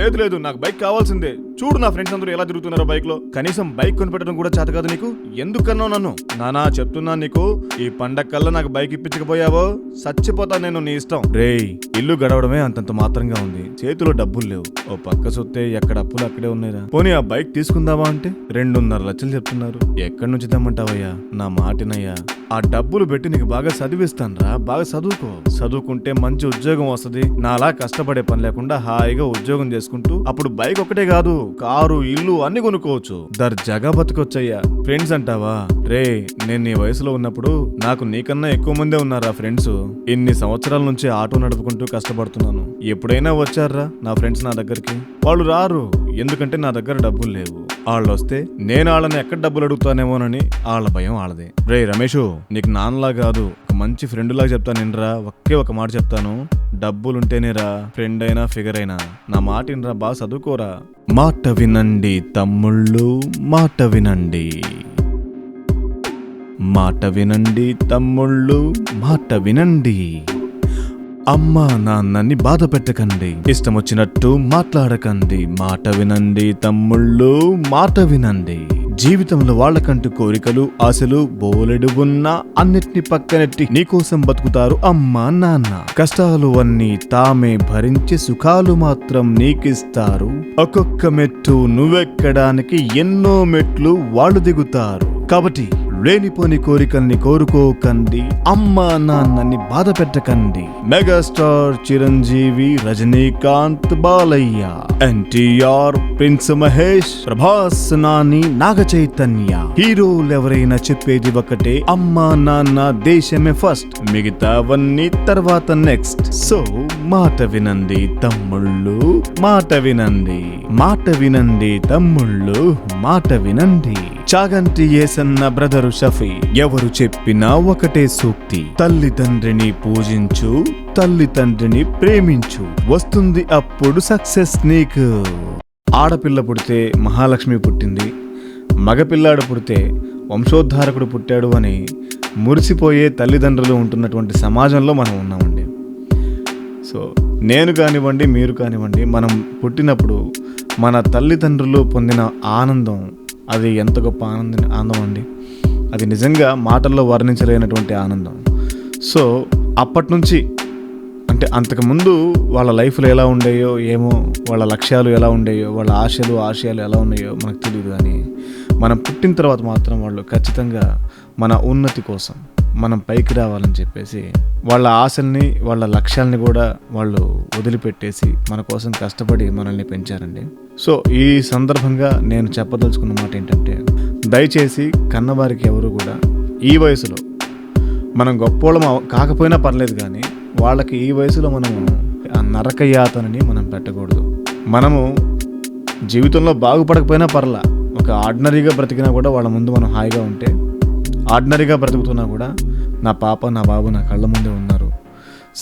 లేదు లేదు నాకు బైక్ కావాల్సిందే. చూడు నా ఫ్రెండ్స్ అందరూ ఎలా తిరుగుతున్నారో బైక్లో కనీసం బైక్ కొనిపెట్టడం కూడా చేత కాదు నీకు. ఎందుకన్నావు నన్ను? నానా చెప్తున్నా నీకు. ఈ పండగ కల్లా నాకు బైక్ ఇప్పించకపోయావో? చచ్చిపోతా నేను నీ ఇష్టం. రేయ్ ఇల్లు గడవడమే అంతంత మాత్రంగా ఉంది. చేతిలో డబ్బులు లేవు. ఓ పక్క సొత్తే ఎక్కడ అప్పులు అక్కడే ఉన్నాయిరా. పోనీ ఆ బైక్ తీసుకుందావా అంటే? రెండున్నర లక్షలు చెప్తున్నారు. ఎక్కడి నుంచి తెమ్మంటావయ్యా? నా మాటినయ్యా. ఆ డబ్బులు పెట్టి నీకు బాగా చదివిస్తానరా. బాగా చదువుకో. చదువుకుంటే మంచి ఉద్యోగం వస్తది. నాలా కష్టపడే పని లేకుండా హాయిగా ఉద్యోగం చేసుకుంటూ అప్పుడు బైక్ ఒకటే కాదు. కారు ఇల్లు అన్ని కొనుక్కోవచ్చు. దర్జాగా బతుకొచ్చయ్యా. ఫ్రెండ్స్ అంటావా? రే నేను నీ వయసులో ఉన్నప్పుడు నాకు నీకన్నా ఎక్కువ మందే ఉన్నారా ఫ్రెండ్స్ ఇన్ని సంవత్సరాల నుంచి ఆటో నడుపుకుంటూ కష్టపడుతున్నాను. ఎప్పుడైనా వచ్చారా నా ఫ్రెండ్స్ నా దగ్గరికి? వాళ్ళు రారు. ఎందుకంటే నా దగ్గర డబ్బులు లేవు. వాళ్ళు వస్తే నేను వాళ్ళని ఎక్కడ డబ్బులు అడుగుతానేమోనని వాళ్ళ భయం వాళ్ళదే రే రమేషు నీకు నాన్నలా కాదు. మంచి ఫ్రెండ్ లాగా చెప్తాను నిన్రా. ఒకే ఒక మాట చెప్తాను. డబ్బులుంటేనేరా ఫ్రెండ్ అయినా ఫిగర్ అయినా. నా మాట ఇన్రా బాగా చదువుకోరా. మాట వినండి తమ్ముళ్ళు మాట వినండి. మాట వినండి తమ్ముళ్ళు మాట వినండి. అమ్మా నాన్నని బాధ పెట్టకండి. ఇష్టం వచ్చినట్టు మాట్లాడకండి. మాట వినండి తమ్ముళ్ళు మాట వినండి. జీవితంలో వాళ్ళకంటూ కోరికలు ఆశలు బోలెడు ఉన్నా అన్నిటిని పక్కనెట్టి నీకోసం బతుకుతారు అమ్మా నాన్న. కష్టాలు అన్నీ తామే భరించి సుఖాలు మాత్రం నీకిస్తారు. ఒక్కొక్క మెట్టు నువ్వెక్కడానికి ఎన్నో మెట్లు వాళ్ళు దిగుతారు. కాబట్టి లేనిపోని కోరికల్ని కోరుకోకండి. అమ్మా నాన్నని బాధ పెట్టకండి. మెగాస్టార్ చిరంజీవి రజనీకాంత్ బాలయ్య ఎన్టీఆర్ ప్రిన్స్ మహేష్ ప్రభాస్ నాని నాగ చైతన్య హీరోలు ఎవరైనా చెప్పేది ఒకటే అమ్మా నాన్న దేశమే ఫస్ట్ మిగతావన్నీ తర్వాత నెక్స్ట్. సో మాట వినండి తమ్ముళ్ళు మాట వినండి. మాట వినండి తమ్ముళ్ళు మాట వినండి. చాగంటి ఏసన్న బ్రదరు షఫీ. ఎవరు చెప్పినా ఒకటే సూక్తి. తల్లిదండ్రిని పూజించు తల్లిదండ్రిని ప్రేమించు. వస్తుంది అప్పుడు సక్సెస్ నీకు. ఆడపిల్ల పుడితే మహాలక్ష్మి పుట్టింది. మగపిల్లాడు పుడితే వంశోద్ధారకుడు పుట్టాడు అని మురిసిపోయే తల్లిదండ్రులు ఉంటున్నటువంటి సమాజంలో మనం ఉన్నామండి. సో నేను కానివ్వండి మీరు కానివ్వండి మనం పుట్టినప్పుడు మన తల్లిదండ్రులు పొందిన ఆనందం అది ఎంత గొప్ప ఆనంద ఆనందం అండి. అది నిజంగా మాటల్లో వర్ణించలేనటువంటి ఆనందం. సో అప్పటి నుంచి అంటే అంతకుముందు వాళ్ళ లైఫ్లో ఎలా ఉండేయో ఏమో వాళ్ళ లక్ష్యాలు ఎలా ఉండేయో వాళ్ళ ఆశలు ఆశయాలు ఎలా ఉన్నాయో మనకు తెలియదు కానీ మనం పుట్టిన తర్వాత మాత్రం వాళ్ళు ఖచ్చితంగా మన ఉన్నతి కోసం మనం పైకి రావాలని చెప్పేసి వాళ్ళ ఆశల్ని వాళ్ళ లక్ష్యాల్ని కూడా వాళ్ళు వదిలిపెట్టేసి మన కోసం కష్టపడి మనల్ని పెంచారండి. సో ఈ సందర్భంగా నేను చెప్పదలుచుకున్న మాట ఏంటంటే దయచేసి కన్నవారికి ఎవరు కూడా ఈ వయసులో మనం గొప్పోళం కాకపోయినా పర్లేదు కానీ వాళ్ళకి ఈ వయసులో మనము ఆ నరక యాతనని మనం పెట్టకూడదు. మనము జీవితంలో బాగుపడకపోయినా పర్లా ఒక ఆర్డినరీగా బ్రతికినా కూడా వాళ్ళ ముందు మనం హాయిగా ఉంటే ఆర్డినరీగా బ్రతుకుతున్నా కూడా నా పాప నా బాబు నా కళ్ళ ముందే ఉన్నారు.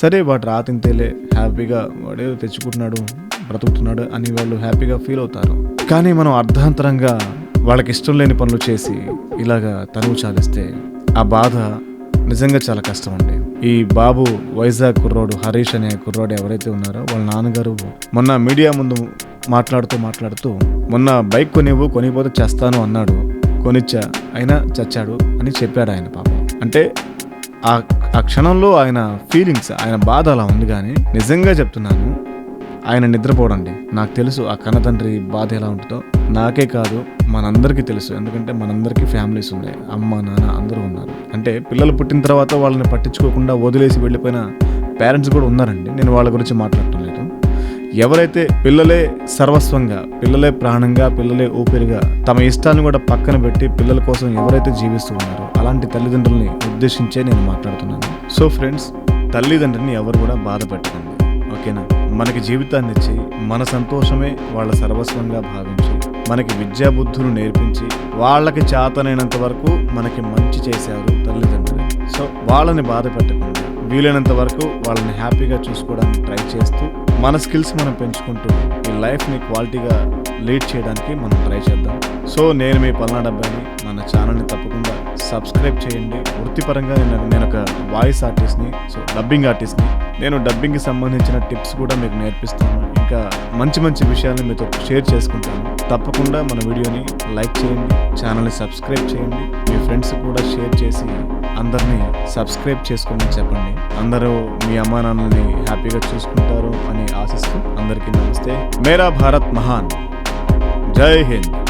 సరే వాడు రాతింతేలే హ్యాపీగా వాడేదో తెచ్చుకుంటున్నాడు బ్రతుకుతున్నాడు అని వాళ్ళు హ్యాపీగా ఫీల్ అవుతారు. కానీ మనం అర్ధాంతరంగా వాళ్ళకి ఇష్టం లేని పనులు చేసి ఇలాగా తనువు చాలిస్తే ఆ బాధ నిజంగా చాలా కష్టం అండి. ఈ బాబు వైజాగ్ కుర్రోడు హరీష్ అనే కుర్రోడు ఎవరైతే ఉన్నారో వాళ్ళ నాన్నగారు మొన్న మీడియా ముందు మాట్లాడుతూ మాట్లాడుతూ మొన్న బైక్ కొనివ్వు కొనిపోతే చేస్తాను అన్నాడు. కొనిచ్చా అయినా చచ్చాడు అని చెప్పాడు ఆయన పాపం. అంటే ఆ ఆ క్షణంలో ఆయన ఫీలింగ్స్ ఆయన బాధ అలా ఉంది కానీ నిజంగా చెప్తున్నాను ఆయన నిద్రపోడండి. నాకు తెలుసు ఆ కన్నతండ్రి బాధ ఎలా ఉంటుందో. నాకే కాదు మనందరికీ తెలుసు. ఎందుకంటే మనందరికీ ఫ్యామిలీస్ ఉన్నాయి అమ్మ నాన్న అందరూ ఉన్నారు. అంటే పిల్లలు పుట్టిన తర్వాత వాళ్ళని పట్టించుకోకుండా వదిలేసి వెళ్ళిపోయిన పేరెంట్స్ కూడా ఉన్నారండి. నేను వాళ్ళ గురించి మాట్లాడుతాను. ఎవరైతే పిల్లలే సర్వస్వంగా పిల్లలే ప్రాణంగా పిల్లలే ఊపిరిగా తమ ఇష్టాన్ని కూడా పక్కన పెట్టి పిల్లల కోసం ఎవరైతే జీవిస్తూ ఉన్నారో అలాంటి తల్లిదండ్రుల్ని ఉద్దేశించే నేను మాట్లాడుతున్నాను. సో ఫ్రెండ్స్ తల్లిదండ్రుల్ని ఎవరు కూడా బాధ పెట్టకండి. ఓకేనా? మనకి జీవితాన్ని ఇచ్చి మన సంతోషమే వాళ్ళ సర్వస్వంగా భావించి మనకి విద్యాబుద్ధులు నేర్పించి వాళ్ళకి చేతనైనంత వరకు మనకి మంచి చేశారు తల్లిదండ్రులు. సో వాళ్ళని బాధ పెట్టకుండా వీలైనంత వరకు వాళ్ళని హ్యాపీగా చూసుకోవడానికి ట్రై చేస్తూ మన స్కిల్స్ మనం పెంచుకుంటూ ఈ లైఫ్ని క్వాలిటీగా లీడ్ చేయడానికి మనం ట్రై చేద్దాం. సో నేను మీ పల్నాడు అబ్బాయిని మన ఛానల్ని తప్పకుండా సబ్స్క్రైబ్ చేయండి. వృత్తిపరంగా నేను నేను ఒక వాయిస్ ఆర్టిస్ట్ని సో డబ్బింగ్ ఆర్టిస్ట్ని. నేను డబ్బింగ్కి సంబంధించిన టిప్స్ కూడా మీకు నేర్పిస్తాను. ఇంకా మంచి మంచి విషయాలను మీతో షేర్ చేసుకుంటాను. తప్పకుండా మన వీడియోని లైక్ చేయండి ఛానల్ని సబ్స్క్రైబ్ చేయండి. మీ ఫ్రెండ్స్ కూడా షేర్ చేసి అందరినీ సబ్స్క్రైబ్ చేసుకోమని చెప్పండి. అందరూ మీ అమ్మా నాన్నల్ని హ్యాపీగా చూసుకుంటారు అని ఆశిస్తూ అందరికీ నమస్తే. మేరా భారత్ మహాన్. జై హింద్.